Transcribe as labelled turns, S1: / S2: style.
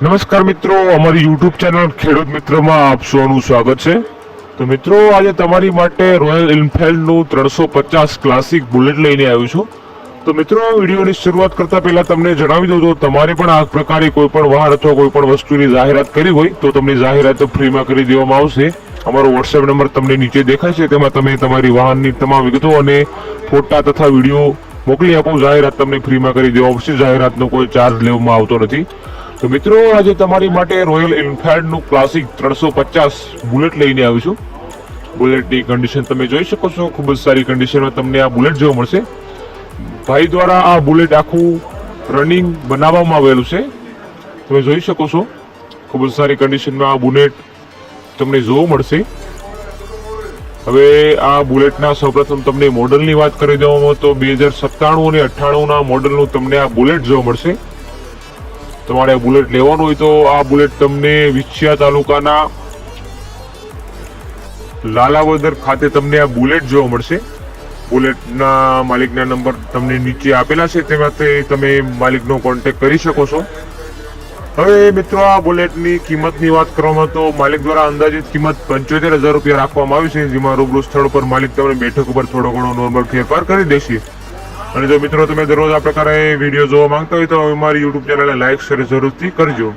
S1: નમસ્કાર મિત્રો, અમારી યુટ્યુબ ચેનલ ખેડૂત મિત્રમાં આપ સૌનું સ્વાગત છે. તો મિત્રો, આજે તમારી માટે રોયલ એનફિલ્ડનું ત્રણસો પચાસ ક્લાસિક બુલેટ લઈને આવ્યું છું. તો મિત્રો, વિડીયોની શરૂઆત કરતા પહેલા તમને જણાવી દઉં તો તમારે પણ આ પ્રકારે કોઈ પણ વાહન અથવા કોઈ પણ વસ્તુની જાહેરાત કરી હોય, તો તમને જાહેરાત ફ્રીમાં કરી દેવામાં આવશે. અમારો વોટ્સએપ નંબર તમને નીચે દેખાય છે, તેમાં તમે તમારી વાહનની તમામ વિગતો અને ફોટા તથા વીડિયો મોકલી આપો. જાહેરાત તમને ફ્રીમાં કરી દેવામાં આવશે. જાહેરાતનો કોઈ ચાર્જ લેવામાં આવતો નથી. તો મિત્રો, આજે તમારી માટે રોયલ એનફિલ્ડનું ક્લાસિક ત્રણસો પચાસ બુલેટ લઈને આવ્યું છું બુલેટની કન્ડિશન તમે જોઈ શકો છો. ખૂબ જ સારી કન્ડિશનમાં તમને આ બુલેટ જોવા મળશે. ભાઈ દ્વારા આ બુલેટ આખું રનિંગ બનાવવામાં આવેલું છે. તમે જોઈ શકો છો. ખૂબ જ સારી કન્ડિશનમાં આ બુલેટ તમને જોવા મળશે. હવે આ બુલેટના સૌપ્રથમ તમને મોડલની વાત કરી દેવામાં તો બે હજાર સત્તાણું અને અઠ્ઠાણુંના મોડલનું તમને આ બુલેટ જોવા મળશે. તમારે બુલેટ લેવાનું હોય તો આ બુલેટ તમને વિછિયા તાલુકાના લાલાવદર ખાતે તમને આ બુલેટ જોવા મળશે. બુલેટના માલિકના નંબર તમને નીચે આપેલા છે તેમાંથી તમે માલિકનો કોન્ટેક કરી શકો છો. હવે મિત્રો, આ બુલેટની કિંમતની વાત કરવામાં તો માલિક દ્વારા અંદાજિત કિંમત પંચોતેર હજાર રૂપિયા રાખવામાં આવી છે, જેમાં રૂબરૂ સ્થળ પર માલિક તમને બેઠક ઉપર થોડો ઘણો નોર્મલ ફેરફાર કરી દેશે. અને જો મિત્રો તમે દરરોજ આ પ્રકારે વીડિયો જોવા માંગતા હોય તો અમારી યુટ્યુબ ચેનલને લાઈક શેર જરૂરથી કરજો.